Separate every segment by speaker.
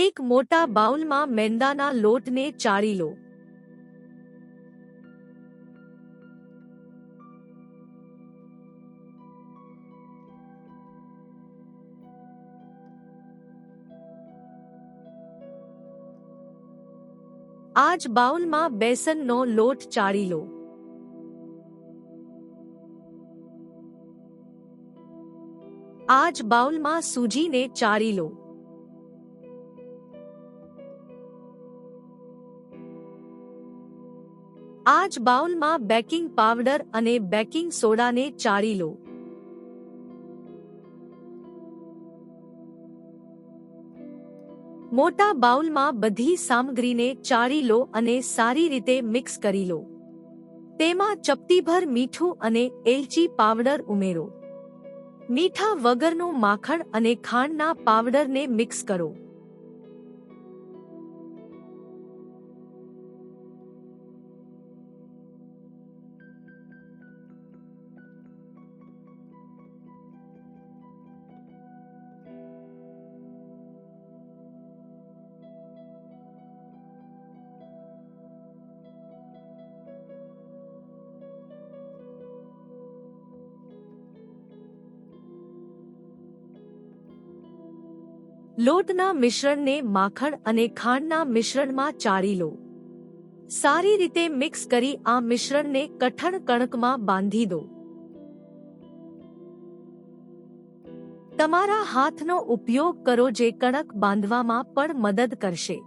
Speaker 1: એક મોટા બાઉલમાં મેંદાના લોટને ચાળી લો. આજ બાઉલમાં બેસનનો લોટ ચાળી લો. આજ બાઉલમાં સૂજીને ચાળી લો. આ જ બાઉલમાં બેકિંગ પાવડર અને બેકિંગ સોડાને ચાળી લો. મોટા બાઉલમાં બધી સામગ્રીને ચાળી લો અને સારી રીતે મિક્સ કરી લો. તેમાં ચપટીભર મીઠું અને એલચી પાવડર ઉમેરો. મીઠા વગરનું માખણ અને ખાંડના પાવડરને મિક્સ કરો. લોટના મિશ્રણને માખણ અને ખાંડના મિશ્રણમાં ચાળી લો. સારી રીતે મિક્સ કરી આ મિશ્રણને કઠણ કણકમાં બાંધી દો. તમારા હાથનો ઉપયોગ કરો જે કણક બાંધવામાં પણ મદદ કરશે.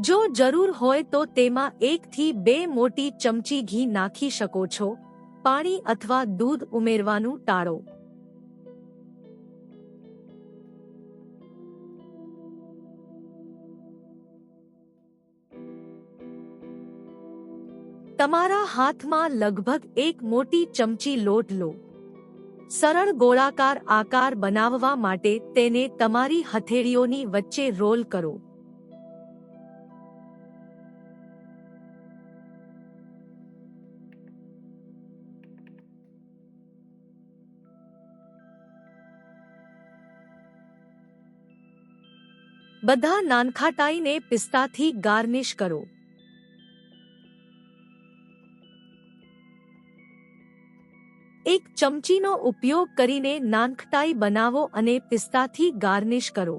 Speaker 1: જો જરૂર હોય તો તેમાં એકથી બે મોટી ચમચી ઘી નાખી શકો છો, પાણી અથવા દૂધ ઉમેરવાનું ટાળો. તમારા હાથમાં લગભગ એક મોટી ચમચી લોટ લો. સરળ ગોળાકાર આકાર બનાવવા માટે તેને તમારી હથેળીઓની વચ્ચે રોલ કરો. બધા નાનખાટાઈને પિસ્તાથી ગાર્નિશ કરો. એક ચમચીનો ઉપયોગ કરીને નાનખટાઈ બનાવો અને પિસ્તાથી ગાર્નિશ કરો.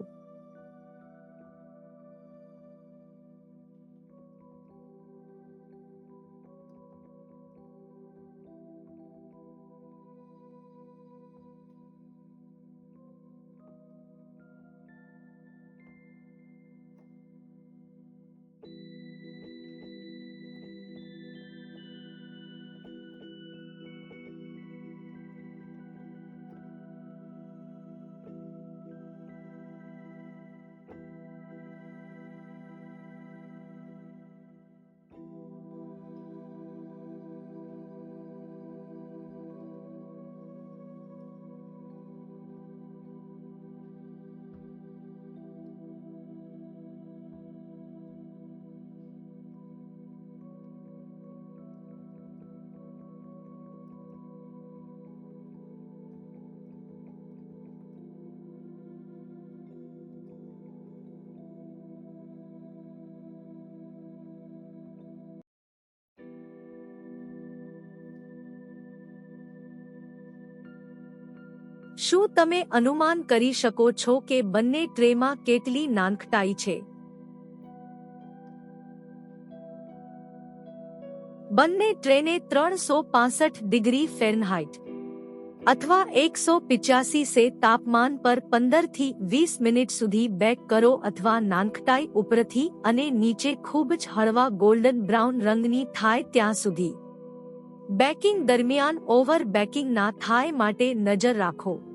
Speaker 1: શું તમે અનુમાન કરી શકો છો કે બંને ટ્રેમાં કેટલી નાનખટાઈ છે? બંને ટ્રેને ત્રણસો પાસઠ ડિગ્રી ફેરનહાઇટ અથવા એકસો પિચ્યાસી સે તાપમાન પર પંદરથી વીસ મિનિટ સુધી બેક કરો અથવા નાનખટાઈ ઉપરથી અને નીચે ખૂબ જ હળવા ગોલ્ડન બ્રાઉન રંગની થાય ત્યાં સુધી. બેકિંગ દરમિયાન ઓવર બેકિંગ થાય માટે નજર રાખો.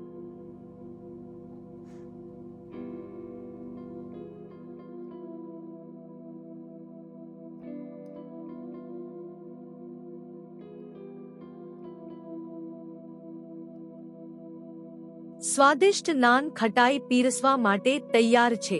Speaker 1: સ્વાદિષ્ટ નાન ખટાઈ પીરસવા માટે તૈયાર છે.